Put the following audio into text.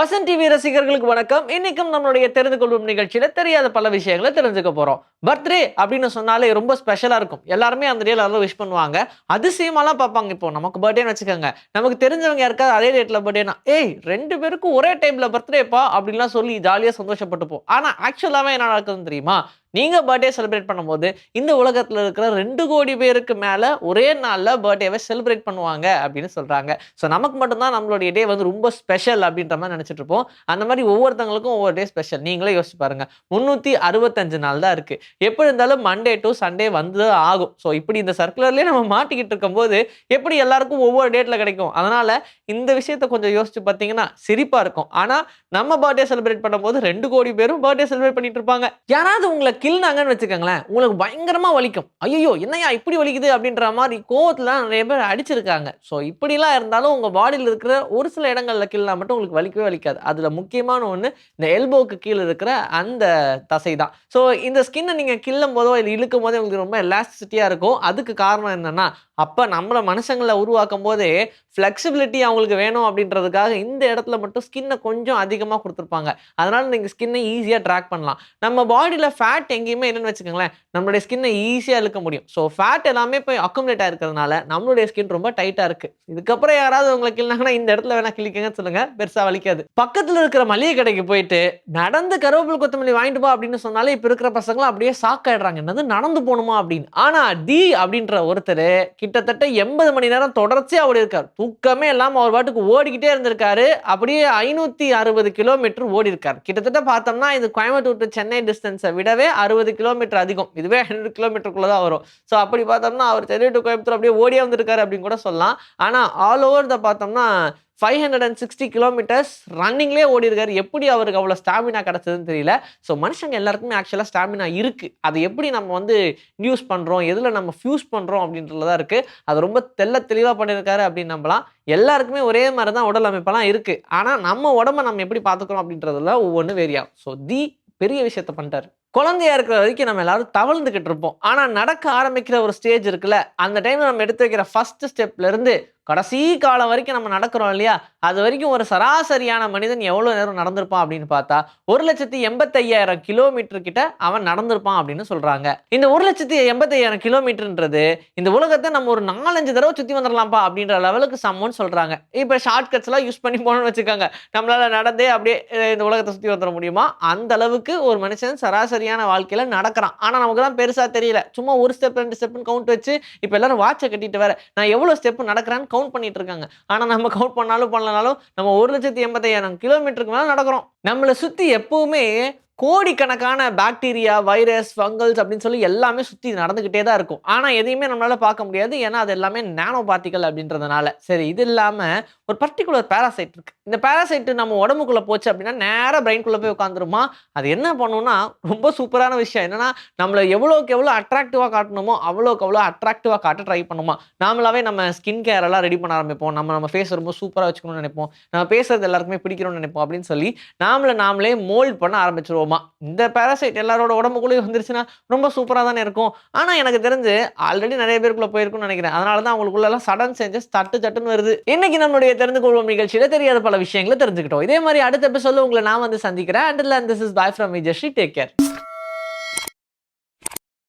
Vasan TV ரசிகர்களுக்கு வணக்கம். இன்னைக்கும் நம்மளுடைய தெரிந்து கொள்ளும் நிகழ்ச்சியில தெரியாத பல விஷயங்களை தெரிஞ்சுக்க போறோம். பர்த்டே அப்படின்னு சொன்னாலே ரொம்ப ஸ்பெஷலாக இருக்கும். எல்லாருமே அந்த டேல எல்லாரும் விஷ் பண்ணுவாங்க. அதிசயமாலாம் பார்ப்பாங்க. இப்போ நமக்கு பர்த்டேன்னு வச்சுக்கோங்க. நமக்கு தெரிஞ்சவங்க யாருக்காவது அதே டேட்டில் பர்த்டேனா ஏய் ரெண்டு பேருக்கும் ஒரே டைமில் பர்த்டேப்பா அப்படின்லாம் சொல்லி ஜாலியாக சந்தோஷப்பட்டுப்போம். ஆனால் ஆக்சுவலாகவே என்ன நடக்குதுன்னு தெரியுமா? நீங்கள் பர்த்டே செலிப்ரேட் பண்ணும்போது இந்த உலகத்தில் இருக்கிற ரெண்டு கோடி பேருக்கு மேலே ஒரே நாளில் பர்த்டேவை செலிப்ரேட் பண்ணுவாங்க அப்படின்னு சொல்கிறாங்க ஸோ நமக்கு மட்டும்தான் நம்மளுடைய டே வந்து ரொம்ப ஸ்பெஷல் அப்படின்ற மாதிரி நினச்சிட்ருப்போம் அந்த மாதிரி ஒவ்வொருத்தங்களுக்கும் ஒவ்வொரு டே ஸ்பெஷல் நீங்களே யோசிச்சு பாருங்கள் முந்நூற்றி அறுபத்தஞ்சு நாள் தான் இருக்குது எப்படி இருந்தாலும் மண்டே டு சண்டே வந்து தான் ஆகும். ஸோ இப்படி இந்த சர்க்குலர்லேயே நம்ம மாட்டிக்கிட்டு இருக்கும்போது எப்படி எல்லாருக்கும் ஒவ்வொரு டேட்டில் கிடைக்கும்? அதனால் இந்த விஷயத்த கொஞ்சம் யோசிச்சு பார்த்தீங்கன்னா சிரிப்பாக இருக்கும். ஆனால் நம்ம பர்த்டே செலிப்ரேட் பண்ணும்போது ரெண்டு கோடி பேரும் பர்த்டே செலிப்ரேட் பண்ணிட்டு இருப்பாங்க. யாராவது உங்களை கில்னாங்கன்னு வச்சுக்கோங்களேன் உங்களுக்கு பயங்கரமாக வலிக்கும். ஐயோ என்னையா இப்படி வலிக்குது அப்படின்ற மாதிரி கோவத்தில் நிறைய பேர் அடிச்சிருக்காங்க. ஸோ இப்படிலாம் இருந்தாலும் உங்கள் பாடியில் இருக்கிற ஒரு சில இடங்களில் கில்னா மட்டும் உங்களுக்கு வலிக்கவே வலிக்காது. அதில் முக்கியமான ஒன்று இந்த எல்போக்கு கீழே இருக்கிற அந்த தசை தான் ஸோ இந்த ஸ்கின்னை நீங்கள் கிள்ளும் போதோ இல்லை இழுக்கும் போதோ உங்களுக்கு ரொம்ப எலாஸ்டிசிட்டியாக இருக்கும். அதுக்கு காரணம் என்னன்னா அப்போ நம்மள மனுஷங்களை உருவாக்கும் போதே ஃப்ளெக்சிபிலிட்டி அவங்களுக்கு வேணும் அப்படின்றதுக்காக இந்த இடத்துல மட்டும் ஸ்கின்னை கொஞ்சம் அதிகமாக கொடுத்துருப்பாங்க. அதனால நீங்கள் ஸ்கின்னை ஈஸியாக ட்ராக் பண்ணலாம். நம்ம பாடியில் ஃபேட் எங்கேயுமே என்னென்னு வச்சுக்கோங்களேன் நம்மளுடைய ஸ்கின்னை ஈஸியாக இழுக்க முடியும். ஸோ ஃபேட் எல்லாமே போய் அக்குமுலேட் ஆயிருக்கிறதுனால நம்மளுடைய ஸ்கின் ரொம்ப டைட்டாக இருக்கு. இதுக்கப்புறம் யாராவது உங்களுக்கு இல்லைங்கன்னா இந்த இடத்துல வேணால் கிளிக்கங்கன்னு சொல்லுங்க. பெருசாக வலிக்காது. பக்கத்தில் இருக்கிற மளிகை கடைக்கு போயிட்டு நடந்து கருவேப்பில் கொத்தமல்லி வாங்கிட்டு போ அப்படின்னு சொன்னாலே இப்போ இருக்கிற பசங்களும் அப்படியே அப்படியே சாக்காயிடுறாங்க. என்னது நடந்து போகணுமா அப்படின்னு. ஆனால் டி அப்படின்ற ஒருத்தர் கிட்டத்தட்ட எண்பது மணி நேரம் தொடர்ச்சியாக ஓடி இருக்கார். தூக்கமே இல்லாமல் அவர் பாட்டுக்கு ஓடிக்கிட்டே இருந்திருக்காரு. அப்படியே ஐநூற்றி அறுபது கிலோமீட்டர் ஓடி இருக்கார். கிட்டத்தட்ட பார்த்தோம்னா இது கோயம்புத்தூர் டு சென்னை டிஸ்டன்ஸை விடவே அறுபது கிலோமீட்டர் அதிகம். இதுவே ஹண்ட்ரட் கிலோமீட்டருக்குள்ளே தான் வரும். ஸோ அப்படி பார்த்தோம்னா அவர் சென்னை டு கோயம்புத்தூர் அப்படியே ஓடியே வந்திருக்காரு அப்படின்னு கூட சொல்லலாம். ஆனால் ஆல் ஓவர் த பார்த்தோம்னா five hundred and sixty kilometres ரன்னிங்லேயே ஓடி இருக்காரு எப்படி அவருக்கு அவ்வளோ ஸ்டாமினா கிடச்சதுன்னு தெரியல. ஸோ மனுஷங்க எல்லாருக்குமே ஆக்சுவலாக ஸ்டாமினா இருக்குது அதை எப்படி நம்ம வந்து நியூஸ் பண்ணுறோம் எதில் நம்ம ஃபியூஸ் பண்ணுறோம் அப்படின்றதுல தான் இருக்குது அது ரொம்ப தெல்ல தெளிவாக பண்ணியிருக்காரு அப்படின்னு நம்பலாம். எல்லாருக்குமே ஒரே மாதிரி தான் உடல் அமைப்பெல்லாம் இருக்குது ஆனால் நம்ம உடம்ப நம்ம எப்படி பார்த்துக்கிறோம் அப்படின்றதுல ஒவ்வொன்றும் வேரியாகும் ஸோ தி பெரிய விஷயத்த பண்ணிட்டாரு. குழந்தையா இருக்கிற வரைக்கும் நம்ம எல்லாரும் தவழ்ந்துகிட்டு இருப்போம். ஆனா நடக்க ஆரம்பிக்கிற ஒரு ஸ்டேஜ் இருக்குல்ல. அந்த டைம்ல நம்ம எடுத்து வைக்கிற ஃபர்ஸ்ட் ஸ்டெப்ல இருந்து கடைசி காலம் வரைக்கும் நம்ம நடக்கிறோம் இல்லையா? அது வரைக்கும் ஒரு சராசரியான மனிதன் எவ்வளோ நேரம் நடந்திருப்பான் அப்படின்னு பார்த்தா ஒரு லட்சத்தி எண்பத்தையாயிரம் கிலோமீட்டர் கிட்ட அவன் நடந்திருப்பான் அப்படின்னு சொல்றாங்க. இந்த ஒரு லட்சத்தி எண்பத்தையாயிரம் கிலோமீட்டர்ன்றது இந்த உலகத்தை நம்ம ஒரு நாலஞ்சு தடவை சுற்றி வந்துடலாம்ப்பா அப்படின்ற லெவலுக்கு சம்மன்னு சொல்றாங்க. இப்போ ஷார்ட் எல்லாம் யூஸ் பண்ணி போகணும்னு வச்சுக்கோங்க. நம்மளால நடந்தே அப்படியே இந்த உலகத்தை சுற்றி வந்துட முடியுமா? அந்த அளவுக்கு ஒரு மனுஷன் சராசரியான வாழ்க்கையில நடக்கிறான். ஆனால் நமக்கு தான் பெருசா தெரியல. சும்மா ஒரு ஸ்டெப் ரெண்டு ஸ்டெப்னு கவுண்ட் வச்சு இப்போ எல்லாரும் வாட்சை கட்டிட்டு வேற நான் எவ்வளோ ஸ்டெப் நடக்கிறேன்னு கவுண்ட் பண்ணிட்டு இருக்காங்க ஆனா நம்ம கவுண்ட் பண்ணாலும் பண்ணலனாலும் நம்ம ஒரு லட்சத்தி எண்பத்தையாயிரம் கிலோமீட்டருக்கு மேலே நடக்கிறோம். நம்மளை சுத்தி எப்பவுமே கோடிக்கணக்கான பாக்டீரியா வைரஸ் ஃபங்கல்ஸ் அப்படின்னு சொல்லி எல்லாமே சுற்றி நடந்துக்கிட்டே தான் இருக்கும். ஆனால் எதையுமே நம்மளால் பார்க்க முடியாது. ஏன்னா அது எல்லாமே நானோ பார்ட்டிக்கல் அப்படின்றதுனால. சரி இது இல்லாமல் ஒரு பர்டிகுலர் பேராசைட் இருக்கு. இந்த பேராசைட் நம்ம உடம்புக்குள்ளே போச்சு அப்படின்னா நேராக பிரெயின்குள்ளே போய் உட்காந்துருமா அது என்ன பண்ணுன்னா ரொம்ப சூப்பரான விஷயம். என்னன்னா நம்மளை எவ்வளோக்கு எவ்வளோ அட்ராக்டிவாக காட்டணுமோ அவ்வளோக்கு அவ்வளோ அட்ராக்டிவாக காட்ட ட்ரை பண்ணுமா? நாமளாவே நம்ம ஸ்கின் கேர் எல்லாம் ரெடி பண்ண ஆரம்பிப்போம். நம்ம நம்ம ஃபேஸ் ரொம்ப சூப்பராக வச்சுக்கணும்னு நினைப்போம். நம்ம பேசுறது எல்லாருக்குமே பிடிக்கணும்னு நினைப்போம் அப்படின்னு சொல்லி நாமளை நாமளே மோல்ட் பண்ண ஆரம்பிச்சிருவோம். இந்த பேராசைட் எல்லாரோட உடம்புக்குள்ளேயும் வந்துருச்சுன்னா ரொம்ப சூப்பராக தானே இருக்கும். ஆனால் எனக்கு தெரிஞ்சு ஆல்ரெடி நிறைய பேருக்குள்ள போயிருக்குன்னு நினைக்கிறேன். அதனால தான் அவங்களுக்குள்ள எல்லாம் சடன் சேஞ்சஸ் தட்டு சட்டுன்னு வருது. இன்னைக்கு நம்மளுடைய தெரிந்து கொள்வோம் நிகழ்ச்சியில் தெரியாத பல விஷயங்களை தெரிஞ்சுக்கிட்டோம். இதே மாதிரி அடுத்த எபிசோட உங்களை நான் வந்து சந்திக்கிறேன். And this is bye from Vijay take care